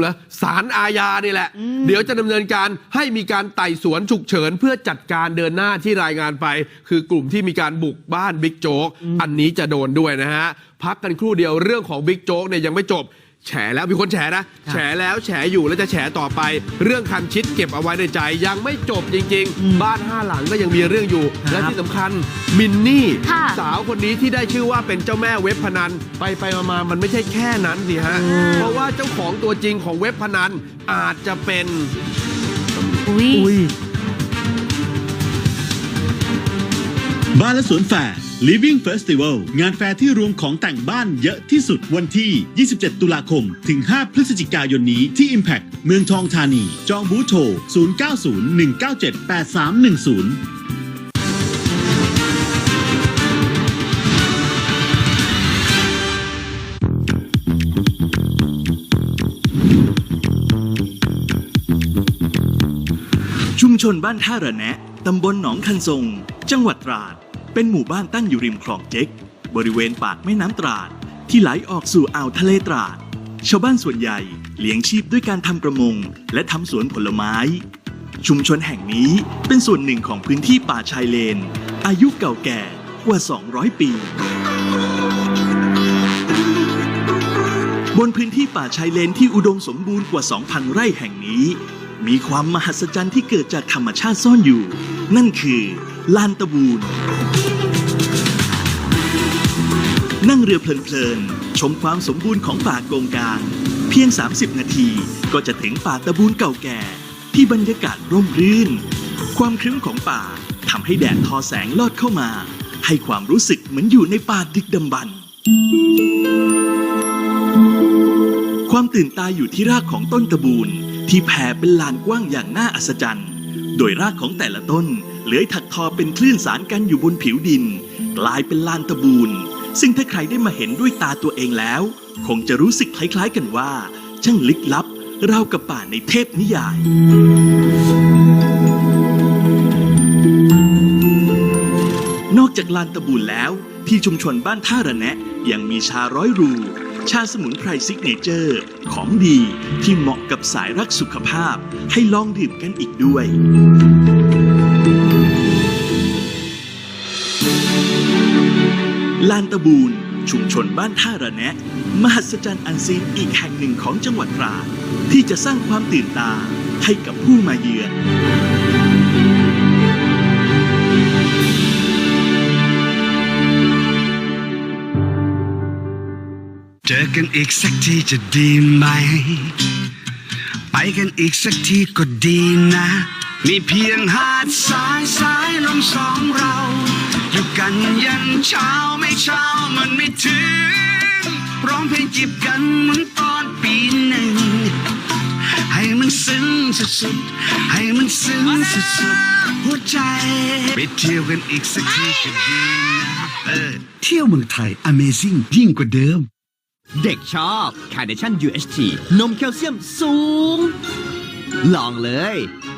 เหรอสารอาญานี่แหละ เดี๋ยวจะดำเนินการให้มีการไต่สวนฉุกเฉิน เพื่อจัดการเดินหน้าที่รายงานไป คือกลุ่มที่มีการบุกบ้านบิ๊กโจ๊กอันนี้จะโดนด้วยนะฮะพักกันครู่เดียวเรื่องของบิ๊กโจ๊กเนี่ยยังไม่จบ แฉแล้วมีคนแฉนะ แฉแล้วแฉอยู่แล้วจะแฉต่อไป เรื่องคันชิดเก็บเอาไว้ในใจยังไม่จบจริง ๆ บ้านห้าหลังก็ยังมีเรื่องอยู่ และที่สำคัญมินนี่ค่ะสาวคนนี้ที่ได้ชื่อว่าเป็นเจ้าแม่เว็บพนัน ไปไปมามามันไม่ใช่แค่นั้นสิฮะ เพราะว่าเจ้าของตัวจริงของเว็บพนันอาจจะเป็นอุ้ยบ้านและสวนแฟร์ Living Festival งานแฟร์ที่รวมของแต่งบ้านเยอะที่สุดวันที่ 27 ตุลาคม ถึง 5 พฤศจิกายนนี้ที่ Impact เมืองทองธานี จองบูธโทร 0901978310ชุมชนบ้านท่าระแนะ ตำบลหนองคันทรง จังหวัดตราด เป็นหมู่บ้านตั้งอยู่ริมคลองเจ๊ก บริเวณปากแม่น้ำตราด ที่ไหลออกสู่อ่าวทะเลตราด ชาวบ้านส่วนใหญ่เลี้ยงชีพด้วยการทำประมง และทำสวนผลไม้ ชุมชนแห่งนี้เป็นส่วนหนึ่งของพื้นที่ป่าชายเลน อายุเก่าแก่กว่า 200 ปี บนพื้นที่ป่าชายเลนที่อุดมสมบูรณ์กว่า 2,000 ไร่แห่งนี้ มีความมหัศจรรย์ที่เกิดจากธรรมชาติซ่อนอยู่ นั่นคือลานตะบูน นั่งเรือเพลินๆ ชมความสมบูรณ์ของป่าโกงกาง เพียง 30 นาทีก็จะถึงป่าตะบูนเก่าแก่ ที่บรรยากาศร่มรื่น ความครึ้มของป่าทำให้แดดทอแสงลอดเข้ามา ให้ความรู้สึกเหมือนอยู่ในป่าดึกดำบรรความตื่นตาอยู่ที่รากของต้นตะบูนที่แผ่เป็นลานกว้างอย่างน่าอัศจรรย์ โดยรากของแต่ละต้นเลื้อยถักทอเป็นคลื่นสารกันอยู่บนผิวดิน กลายเป็นลานตะบูน ซึ่งถ้าใครได้มาเห็นด้วยตาตัวเองแล้ว คงจะรู้สึกคล้ายๆกันว่า ช่างลึกลับราวกับป่าในเทพนิยาย นอกจากลานตะบูนแล้ว ที่ชุมชนบ้านท่าระแนะยังมีชาร้อยรู ชาสมุนไพรซิกเนเจอร์ ของดีที่เหมาะกับสายรักสุขภาพให้ลองดื่มกันอีกด้วย ลานตะบูนชุมชนบ้านท่าระแนะ มหัศจรรย์อันซีนอีกแห่งหนึ่งของจังหวัดตราดที่จะสร้างความตื่นตาให้กับผู้มาเยือน เจอกันอีกสักทีจะดีไหม ไปกันอีกสักทีก็ดีนะ มีเพียงหาดสายสายลมสองเรา กันยันเช้าไม่เช้ามันไม่ถึง ร้องเพลงจีบกันเหมือนตอนปีหนึ่ง ให้มันซึ้งสุดๆให้มันซึ้งสุดๆหัวใจ ไปเที่ยวกันอีกสักทีก็ดีนะเออเที่ยวเมืองไทย Amazing ยิ่งกว่าเดิม เด็กชอบ c a r n a t i o n UHT นมแคลเซียมสูง ลองเลยเ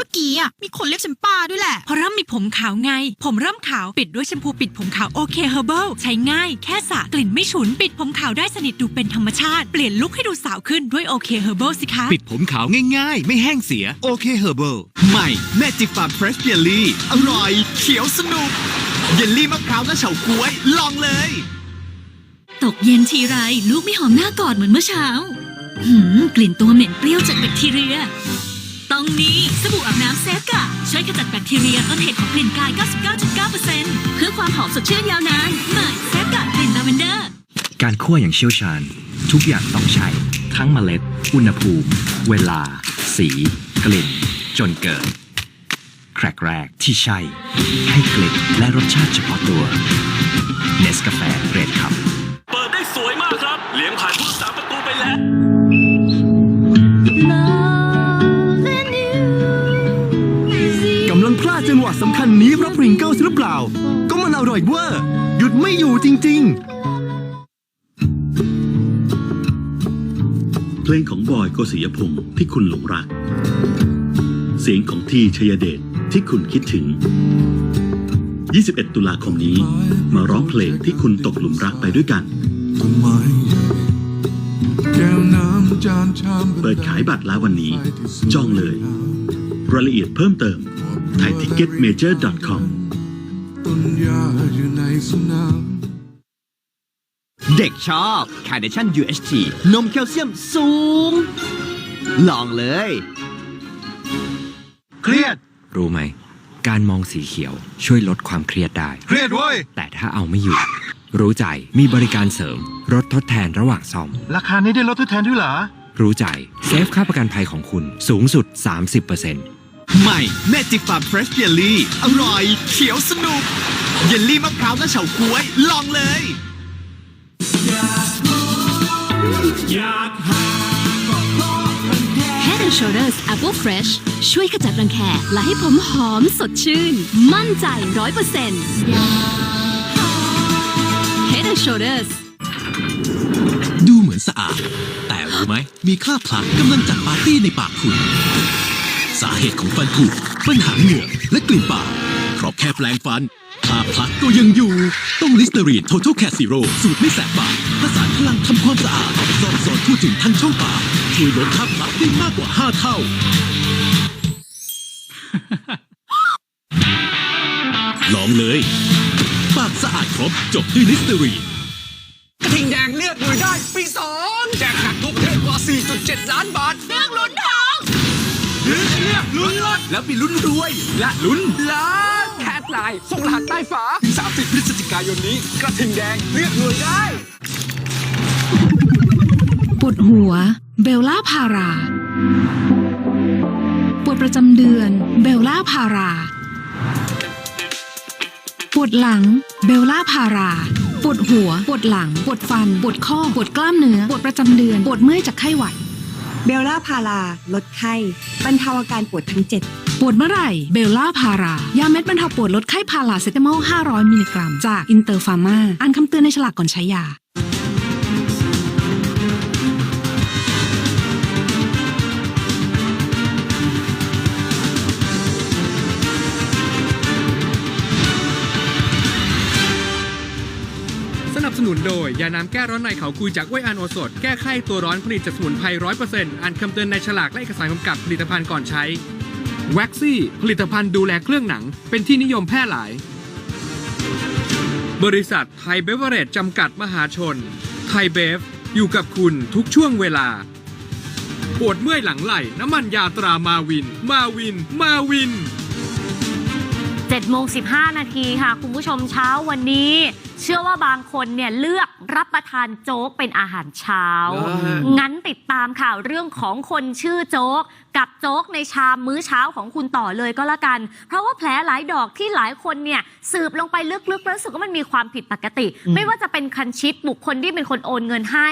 มื่อกี้อะมีคนเรียกฉันป้าด้วยแหละ เพราะเริ่มมีผมขาวไง ผมเริ่มขาวปิดด้วยแชมพูปิดผมขาวโอเคเฮอร์เบิลใช้ง่ายแค่สระกลิ่นไม่ฉุนปิดผมขาวได้สนิทดูเป็นธรรมชาติ เปลี่ยนลุคให้ดูสาวขึ้นด้วยโอเคเฮอร์เบิลสิคะ ปิดผมขาวง่ายๆ ไม่แห้งเสียโอเคเฮอร์เบิลใหม่แม่จิกฟาร์มเฟรชเยลลี่อร่อย เขียวสนุกเยลลี่มะพร้าวและเฉาก๊วย ลองเลย ตกเย็นทีไร ลูกไม่หอมหน้ากอดเหมือนเมื่อเช้า หืมกลิ่นตัวเหม็นเปรี้ยวจากแบคทีเรียต้ องนี้สบู่อาบน้ำเซฟกะช่วยขจัดแบคทีเรียต้นเหตุของกลิ่นกาย 99.9%เพื่อความหอมสดชื่นยาวนานใหม่เซฟกะกลิ่นลาเวนเดอร์ การคั่วอย่างเชี่ยวชาญ ทุกอย่างต้องใช้ ทั้งเมล็ด อุณหภูมิ เวลา สี กลิ่น จนเกิด แครกแรกที่ใช่ ให้กลิ่นและรสชาติเฉพาะตัวเนสกาแฟเรดคัพ สำคัญนี้เพราะพริงเกิลหรือเปล่า ก็มันอร่อยเวอร์หยุดไม่อยู่จริง ๆ เพลงของบอยโกศิยพงศ์ที่คุณหลงรัก เสียงของทีชยเดชที่คุณคิดถึง 21 ตุลาคมนี้ มาร้องเพลงที่คุณตกหลุมรักไปด้วยกันต้นไม้แก้วน้ำเปิดขายบัตรแล้ววันนี้ จองเลย รายละเอียดเพิ่มเติม thaiticketmajor.com เด็กชอบ Carnation UHT นมแคลเซียมสูง ลองเลย เครียด รู้ไหม การมองสีเขียวช่วยลดความเครียดได้ เครียดเว้ย แต่ถ้าเอาไม่อยู่ รู้ใจมีบริการเสริมลดทดแทนระหว่างซ่อม ราคานี้ได้ลดทดแทนด้วยเหรอ รู้ใจเซฟค่าประกันภัยของคุณสูงสุด 30% ใหม่แม่จิกฟาร์มเฟรชเยลลี่อร่อย เขียวสนุก เยลลี่มะพร้าวและเฉาก๊วย ลองเลย Head and Shoulders Apple Fresh ช่วยขจัดรังแคและให้ผมหอมสดชื่น มั่นใจร้อยเปอร์เซ็นต์ Head and Shoulders ดูเหมือนสะอาด แต่รู้ไหม มีค่าพลักกำลังจัดปาร์ตี้ในปากคุณ สาเหตุของฟันผุปัญหาเหงือกและกลิ่นปากเพราะแค่แปลงฟันค่าพลักก็ยังอยู่ ต้องลิสเตอรีน Total Cat Zero สูตรไม่แสบปากผสานพลังทำความสะอาดซอบซอนทั่วถึงทั้งช่องปากช่วยลดค่าพลักได้มากกว่า 5 เท่า ลองเลย ปากสะอาดครบจบด้วยลิสเตอรีนกระทิงแดงเลือกหน่วยได้ ปีสองแจกหนักทุกประเทศกว่า 4.7 ล้านบาทเลือกลุ้นทองเลือกเลุ้นรถแล้วมีลุ้นรวย และลุ้นล้านแคทไลน์ส่งรหัสใต้ฝาถึง30พฤศจิกายนนี้ กระทิงแดงเลือกหน่วยได้ปวดหัว เบลล่าพารา ปวดประจำเดือน เบลล่าพารา ปวดหลัง เบลล่าพาราปวดหัว ปวดหลัง ปวดฟัน ปวดข้อ ปวดกล้ามเนื้อ ปวดประจำเดือน ปวดเมื่อยจากไข้หวัด เบลล่าพาราลดไข้บรรเทาอาการปวดทั้ง7ปวดเมื่อไหร่ เบลล่าพารายาเม็ดบรรเทาปวดลดไข้พาราเซตามอล 500 มิลลิกรัม จากอินเตอร์ฟาร์มาอ่านคำเตือนในฉลากก่อนใช้ยา สนุนโดย ยาน้ำแก้ร้อนในเขาคุยจากเวยอันโอสด แก้ไข้ตัวร้อนผลิตจากสมุนไพรร้อยเปอร์เซ็นต์อ่านคำเตือนในฉลากและเอกสารกำกับผลิตภัณฑ์ก่อนใช้แว็กซี่ผลิตภัณฑ์ดูแลเครื่องหนัง เป็นที่นิยมแพร่หลาย บริษัทไทยเบเวอร์เรจจำกัดมหาชน ไทยเบฟ อยู่กับคุณทุกช่วงเวลา ปวดเมื่อยหลังไหล่ น้ำมันยาตรามาวิน มาวิน มาวิน7โมง15 นาทีค่ะ คุณผู้ชมเช้าวันนี้ เชื่อว่าบางคนเนี่ยเลือกรับประทานโจ๊กเป็นอาหารเช้าอ่างั้นติดตามข่าวเรื่องของคนชื่อโจ๊ก กับโจ๊กในชามมื้อเช้าของคุณต่อเลยก็แล้วกัน เพราะว่าแผลหลายดอกที่หลายคนเนี่ยสืบลงไปลึกๆแล้วรู้สึกว่ามันมีความผิดปกติ ไม่ว่าจะเป็นคันชิดบุคคลที่เป็นคนโอนเงินให้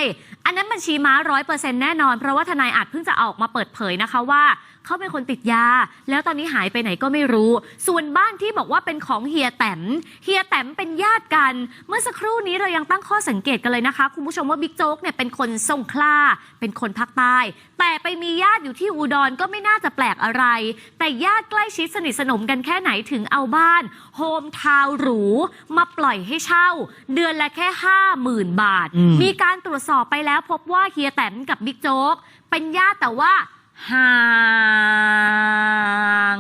อันนั้นบัญชีม้าร้อยเปอร์เซ็นต์แน่นอน เพราะว่าทนายอาจเพิ่งจะออกมาเปิดเผยนะคะว่า เขาเป็นคนติดยา แล้วตอนนี้หายไปไหนก็ไม่รู้ ส่วนบ้านที่บอกว่าเป็นของเฮียแต้มเฮียแต้มเป็นญาติกัน เมื่อสักครู่นี้เรายังตั้งข้อสังเกตกันเลยนะคะ คุณผู้ชมว่าบิ๊กโจ๊กเนี่ยเป็นคนทรงคลาเป็นคนภาคใต้แต่ไปมีญาติอยู่ที่อุดรก็ไม่น่าจะแปลกอะไร แต่ญาติใกล้ชิดสนิทสนมกันแค่ไหนถึงเอาบ้านโฮมทาวน์หรูมาปล่อยให้เช่า เดือนละแค่ห้าหมื่นบาท มีการตรวจสอบไปแล้วพบว่าเฮียแต้มกับบิ๊กโจ๊กเป็นญาติแต่ว่าห่าง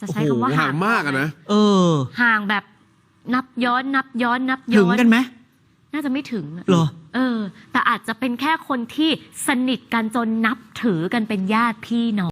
จะโอ้ใช้โหคำว่าห่างมากอะนะเออ ห่างแบบนับย้อนนับย้อนนับย้ถึองนกันไหมน่าจะไม่ถึงอะเหรอ เออ แต่อาจจะเป็นแค่คนที่สนิทกันจนนับถือกันเป็นญาติพี่น้อง